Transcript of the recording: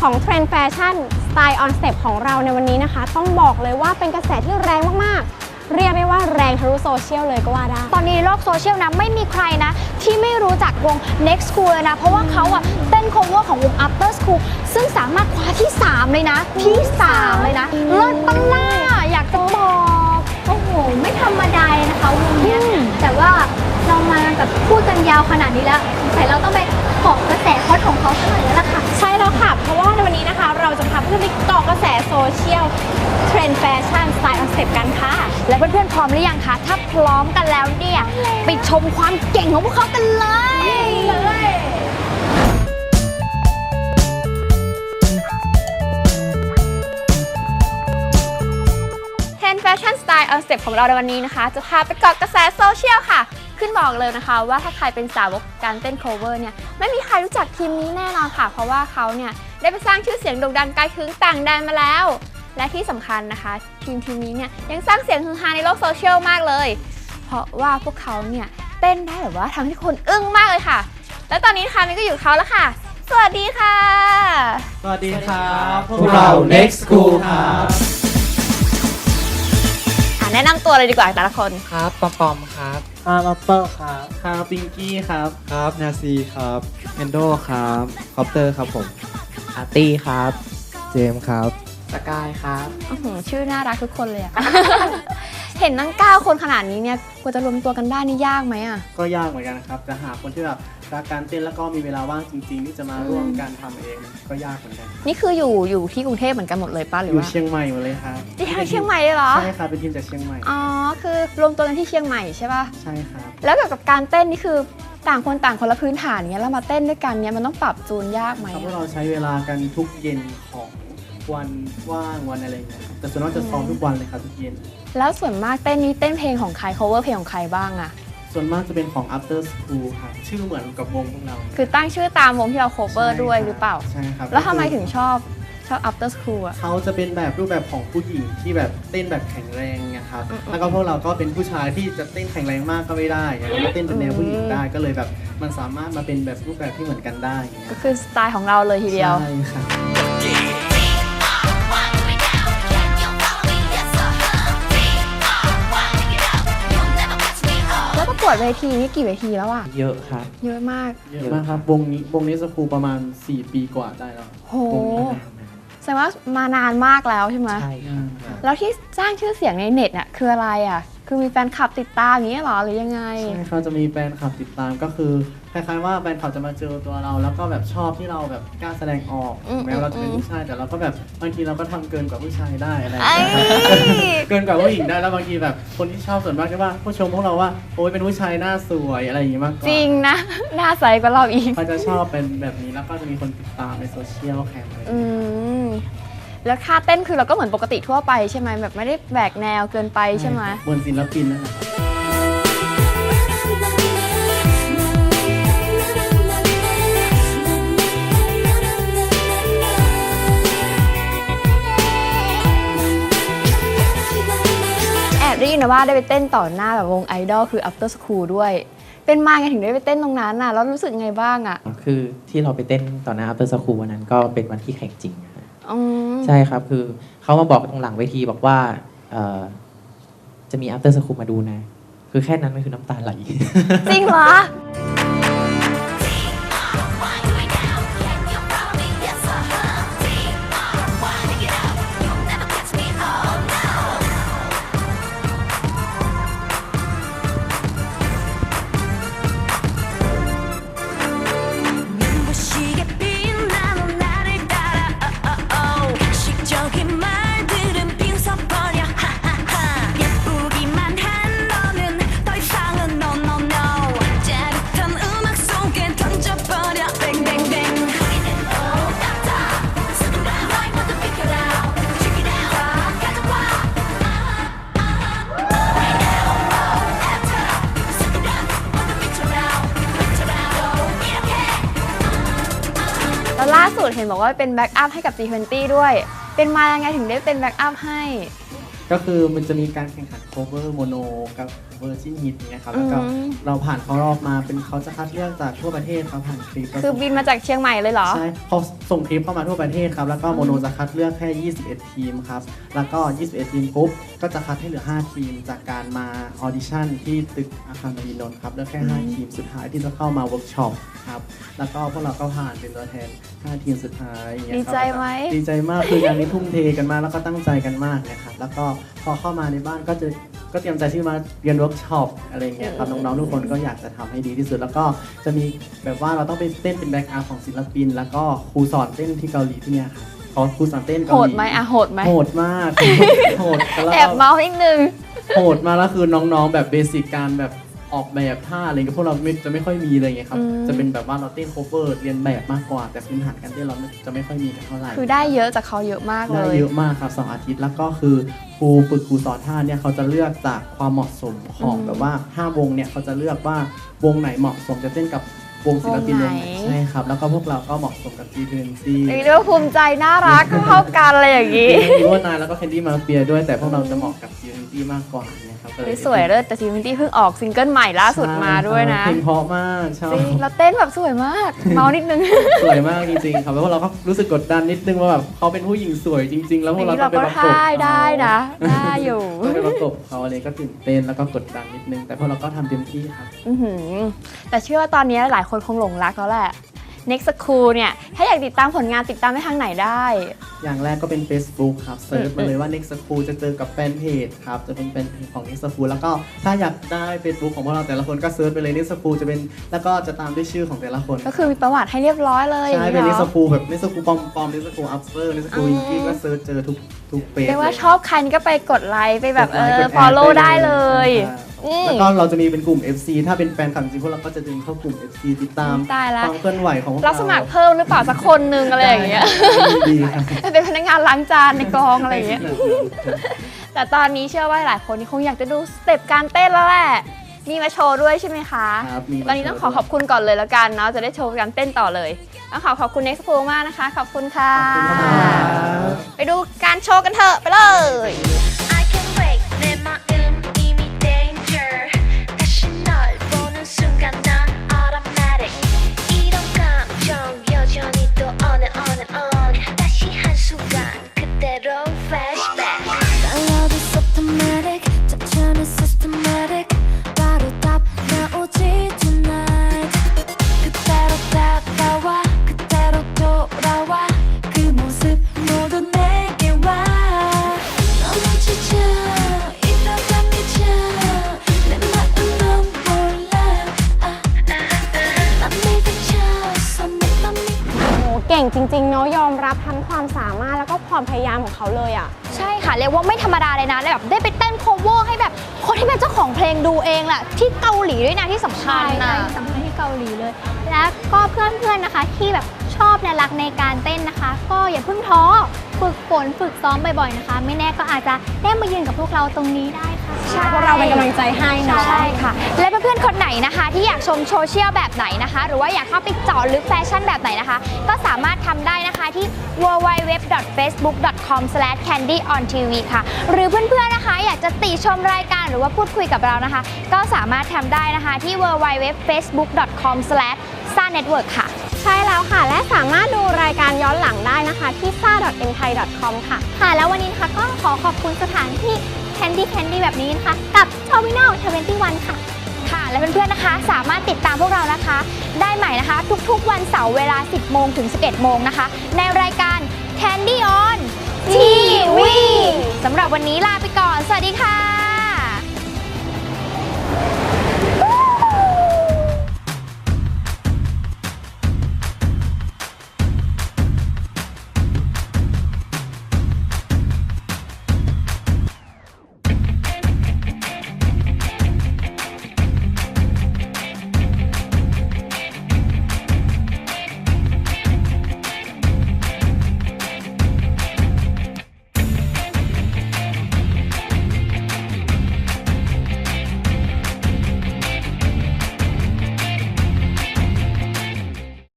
ของเทรนด์แฟชั่นสไตล์ออนสเต็ปของเราในวันนี้นะคะ ต้องบอกเลยว่าเป็นกระแสที่แรงมากๆ เรียกได้ว่าแรงทะลุโซเชียลเลยก็ว่าได้ ตอนนี้โลกโซเชียลนะไม่มีใครนะ ที่ไม่รู้จักวง Next School เลยนะ เพราะว่าเขาอะเต้น cover ของวง After School ซึ่งสามารถคว้าที่ 3 เลยนะ ที่ 3 เลยนะเลิศปะล่าอยากจะบอกโอ้โหไม่ธรรมดาเลยนะคะวงเนี้ยแต่ว่าเรามาแบบพูดกันยาวขนาดนี้แล้วสงสัยเราต้องไปขอกระแสฮอตของเขาสักหน่อยแล้วล่ะค่ะใช่ แล้วค่ะ เพราะว่าในวันนี้นะคะ เราจะพาเพื่อนไปเกาะกระแสโซเชียลเทรนด์แฟชั่นสไตล์ออนเต็ปกันค่ะ และเพื่อนๆพร้อมหรือยังคะ ถ้าพร้อมกันแล้วเนี่ย ไปชมความเก่งของพวกเขากันเลยเทรนแฟชั่นสไตล์ออนเต็ปของเราในวันนี้นะคะ จะพาไปเกาะกระแสโซเชียลค่ะ ขึ้นบอกเลยนะคะว่าถ้าใครเป็นสาวกการเต้น cover เนี่ยไม่มีใครรู้จักทีมนี้แน่นอนค่ะ เพราะว่าเขาเนี่ยได้ไปสร้างชื่อเสียงโด่งดังไกลถึงต่างแดนมาแล้ว และที่สำคัญนะคะ ทีมทีมนี้เนี่ยยังสร้างเสียงฮือฮาในโลกโซเชียลมากเลย เพราะว่าพวกเขาเนี่ยเต้นได้แบบว่าทำให้คนอึ้งมากเลยค่ะ และตอนนี้นะคะมินก็อยู่กับเขาแล้วค่ะ สวัสดีค่ะ สวัสดีครับพวกเรา Next School ครับอะ แนะนำตัวเลยดีกว่าแต่ละคน ครับปอมปอมครับ ครับอัปเปอร์ครับครับปิงกี้ครับครับ นาซีครับเอนโดครับคอปเตอร์ครับผม อาร์ตี้ครับ เจมส์ครับ สกายครับ อื้อหือชื่อน่ารักทุกคนเลยอะ เห็นตั้ง9คนขนาดนี้เนี่ยกว่าจะรวมตัวกันได้นี่ยากไหมอะก็ยากเหมือนกันนะครับ จะหาคนที่แบบ รักการเต้นแล้วก็มีเวลาว่างจริง ๆ ที่จะมาร่วมกันทำเองก็ยากเหมือนกัน นี่คืออยู่อยู่ที่กรุงเทพเหมือนกันหมดเลยป้ะหรืออยู่ว่าเชียงใหม่หมดเลยครับที่เชียงใหม่เลยเหรอ ใช่ครับเป็นทีมจากเชียงใหม่อ๋อ คือรวมตัวกันที่เชียงใหม่ใช่ป่ะ ใช่ครับ แล้วเกี่ยวกับการเต้นนี่คือต่างคนต่างคนละพื้นฐานเงี้ยแล้วมาเต้นด้วยกันเนี่ยมันต้องปรับจูนยากไหมครับพวกอะเราใช้เวลากันทุกเย็นของวันว่างวันอะไรอย่างเงี้ยครับแต่ส่วนมากจะซ้อมทุกวันเลยครับทุกเย็น แล้วส่วนมากเต้นนี้เต้นเพลงของใคร cover เพลงของใครบ้างอะ ส่วนมากจะเป็นของ after school ครับชื่อเหมือนกับวงพวกเราคือตั้งชื่อตามวงที่เรา cover ใช่ด้วยคบหรือเปล่า ใช่ครับแล้วทำไมถึงชอบชอบ after school อะ เขาจะเป็นแบบรูปแบบของผู้หญิงที่แบบเต้นแบบแข็งแรงนะครับ อืมๆแล้วก็พวกเราก็เป็นผู้ชายที่จะเต้นแข็งแรงมากก็ไม่ได้แล้วก็เต้นเป็นแนวผู้หญิงได้ก็เลยแบบมันสามารถมาเป็นแบบรูปแบบที่เหมือนกันได้ก็คือสไตล์ของเราเลยทีเดียว ใช่ครับแกวดเวทีนี่กี่เวทีแล้วอะเยอะครับ เยอะมาก เยอะมากครับ วงนี้วงนี้สครูประมาณ 4 ปีกว่าได้แล้วโหวงนี้แสดงว่ามานานมากแล้วใช่ไหมใช่อืมครับแล้วที่สร้างชื่อเสียงในเน็ตอะคืออะไรอะคือมีแฟนคลับติดตามอย่างนี้ยเหรอหรือยังไง ใช่เขาจะมีแฟนคลับติดตามก็คือ คล้ายๆว่าแฟนคลับจะมาเจอตัวเรา แล้วก็แบบชอบที่เราแบบกล้าแสดงออกอืมถึงแม้เราจะเป็นอืมผู้ชายแต่เราก็แบบบางทีเราก็ทำเกินกว่าผู้ชายได้อะไรอย่างไอ้เงี้ยเกินกว่าผู้หญิงได้แล้วบางทีแบบคนที่ชอบส่วนมากจะว่าผู้ชมพวกเราว่าโอ้ยเป็นผู้ชายหน้าสวยอะไรอย่างงี้มากกว่าจริงนะ หน้าใสกว่าเราอีก เขาจะชอบเป็นแบบนี้แล้วก็จะมีคนติดตามในโซเชียลแข่งอะไรอย่างอืเงี้ยมแล้วค่าเต้นคือเราก็เหมือนปกติทั่วไปใช่ไหมแบบไม่ได้แบกแนวเกินไปใช่ไหม เหมือนศิลปินนะครับแได้ยินนะว่าได้ไปเต้นต่อหน้าแบบวงไอดอลคือ after school ด้วย เป็นมาไงถึงได้ไปเต้นตรงนั้นน่ะแล้วรู้สึกไงบ้างอะคือที่เราไปเต้นต่อหน้า after school วันนั้นก็เป็นวันที่แข่งจริงนะอืมใช่ครับคือเขามาบอกตรงหลังเวทีบอกว่าเอ่อจะมี after school มาดูนะ คือแค่นั้นมันคือน้ำตาไหล จริงเหรอ เห็นบอกว่าเป็นแบ็กอัพให้กับ G20 ด้วย เป็นมายังไงถึงได้เป็นแบ็กอัพให้ ก็คือมันจะมีการแข่งขัน cover mono กับเวเวอร์จินฮิตเนี่ยครับ แล้วก็อืม เราผ่านเขารอบมาเป็นเขาจะคัดเลือกจากทั่วประเทศครับผ่านคลิปคือบินมาจากเชียงใหม่เลยเหรอ ใช่เขาส่งคลิปเข้ามาทั่วประเทศครับ แล้วก็โมโนจะคัดเลือกแค่ 21 ทีมครับ แล้วก็ 21 ทีมปุ๊บก็จะคัดให้เหลือ 5 ทีม จากการมาออดิชั่นที่ตึกอาคารมหินนท์ครับแล้วแค่ 5 ทีมสุดท้ายที่จะเข้ามาเวิร์กช็อปครับ แล้วก็พวกเราก็ผ่านเป็นตัวแทน 5 ทีมสุดท้ายอย่างเงี้ยครับดีใจไหม ดีใจมากคืองานนี้ทุ่มเทกันมากแล้วก็ตั้งใจกันมากนะครับแล้วก็พอเข้ามาในบ้านก็จะก็เตรียมใจที่มาเรียนเวิร์กช็อปอะไรอย่างเงี้ยครับน้องๆทุกคนก็อยากจะทำให้ดีที่สุด แล้วก็จะมีแบบว่าเราต้องไปเต้นเป็นแบ็กอาร์ของศิลปิน แล้วก็ครูสอนเต้นที่เกาหลีที่เนี่ยครับเขาครูสอนเต้นโหเกาหดลีไหมอะโหดไหมโหดมากโหดแล้ว แอบเมาส์นิดนึง โหดมากแล้วคือน้องๆ แบบเบสิกการแบบออกแบบท่าอะไรเงี้ยพวกเราไม่จะไม่ค่อยมีเลยไงครับ อืม จะเป็นแบบว่าเราเต้นโคเวอร์เรียนแบบมากกว่า แต่พื้นฐานการเต้นเราจะไม่ค่อยมีกันเท่าไหร่คือได้เยอะจากเขาเยอะมากเลได้ย เยอะมากครับสองอาทิตย์แล้วก็คือค รูฝึกครูสอนท่าเนี่ยเขาจะเลือกจากความเหมาะสมของอืมแบบว่าห้าวงเนี่ยเขาจะเลือกว่าวงไหนเหมาะสมจะเต้นกับวงศิลปินววงงไหไหนนใช่ครับ แล้วก็พวกเราก็เหมาะสมกับ g 2 c เรียกได้ว่าภูมิใจน่ารักเข้ากันอะไรอย่างนี้มีว่านายแล้วก็แคนดี้มาเฟียด้วยแต่พวกเราจะเหมาะกับ g 2 c มากกว่าเนี่ย ครับก็เลเฮ้ยยสวยเลยแต่ซีมิตี้เพิ่งออกซิงเกิลใหม่ล่าสุดมาด้วยนะเพลงเพราะมากชอบจริงแล้วเต้นแบบสวยมาก เมานิดนึง สวยมากจริงๆครับแล้วพวกเราก็รู้สึกกดดันนิดนึงว่าแบบเขาเป็นผู้หญิงสวยจริง ๆ แล้วพอวกย่างเรานี้ต้อเรางไปก็ประกบได้ได้นะได้อยู่ต้องไปประกบเขาอะไรก็ตื่นเต้นแล้วก็กดดันนิดนึง แต่พวกเราก็ทำเต็มที่ครับอื้อหือแต่เชื่อว่าตอนนี้หลายคนคงหลงรักแล้วแหละ Next School เนี่ย ถ้าอยากติดตามผลงานติดตามได้ทางไหนได้ อย่างแรกก็เป็น Facebook ครับเซิร์ชมาเลยว่า Next School จะเจอกับแฟนเพจครับ จะเป็นแฟนเพจของ Next School แล้วก็ถ้าอยากได้ Facebook ของพวกเราแต่ละคนก็เซิร์ชไปเลย Next School จะเป็นแล้วก็จะตามด้วยชื่อของแต่ละคนก็คือมีประวัติให้เรียบร้อยเลยอย่าใช่งเป็นนี้ Next เหรอ School แบบ Next School ปลอมปลอม Next School Upper Next School อืมอินกี้ก็เซิร์ชเจอทุกทุกเฟซเรียกว่าลชอบใครนี่ก็ไปกดไลค์ไปแบบเออกดไลค์กดแด follow ได้ปเลยอืม แล้วก็เราจะมีเป็นกลุ่ม FC ถ้าเป็นแฟนคลับจริงๆพวกเราก็จะดึงเข้ากลุ่ม FC ติดตามตายละ ความเคลื่อนไหวของพวกรับสมัครเพิ่มหรือเปล่าสักคนนึงอะไรอย่างเงี้ยดีครับไปเป็นพนักงานล้างจานในกองอะไรอย่างเงี้ยแต่ตอนนี้เชื่อว่าหลายคนนี่คงอยากจะดูสเต็ปการเต้นแล้วแหละมีมาโชว์ด้วยใช่ไหมคะครับมีมาตอนนี้ต้องขอขอบคุณก่อนเลยแล้วกันเนาะจะได้โชว์การเต้นต่อเลยต้องขอขอบคุณ Next Pro มากนะคะ ขอบคุณค่ะขอบคุณครับไปดูการโชว์กันเถอะไปเลย งจริงๆเนาะยอมรับทั้งความสามารถแล้วก็ความพยายามของเขาเลยอะ ใช่ค่ะเรียกว่าไม่ธรรมดาเลยนะแล้วแบบได้ไปเต้น cover ให้แบบคนที่เป็นเจ้าของเพลงดูเองแหละที่เกาหลีด้วยนะที่สำคัใช่ญใช่นะ สำคัญที่เกาหลีเลย แล้วก็เพื่อนๆนะคะที่แบบชอบและรักในการเต้นนะคะ ก็อย่าเพิ่งท้อฝึกฝนฝึกซ้อมบ่อยๆนะคะ ไม่แน่ก็อาจจะได้มายืนกับพวกเราตรงนี้ได้ค่ะ ใช่พวกเราเป็นกำลังใจให้เนาะ ใช่ค่ะ และเพื่อนๆคนไหนนะคะ ที่อยากชมโซเชียลแบบไหนนะคะ หรือว่าอยากเข้าไปเจาะลึกแฟชั่นแบบไหนนะคะ ก็สามารถทำได้นะคะที่ www.facebook.com/candyontv ค่ะ หรือเพื่อนๆนะคะ อยากจะติชมรายการหรือว่าพูดคุยกับเรานะคะ ก็สามารถทำได้นะคะที่ www.facebook.com/sanetwork ค่ะ ใช่แล้วค่ะ และสามารถดูรายการย้อนหลังได้นะคะที่ sa.mthai.com ค่ะ ค่ะ แล้ววันนี้นะคะก็ขอขอบคุณสถานที่ Candy Candy แบบนี้นะคะ กับ Terminal 21ค่ะ ค่ะ และเพื่อนๆนะคะ สามารถติดตามพวกเรานะคะ ได้ใหม่นะคะ ทุกๆวันเสาร์เวลา 10 โมงถึง 11 โมงนะคะ ในรายการ Candy On TV สำหรับวันนี้ลาไปก่อน สวัสดีค่ะ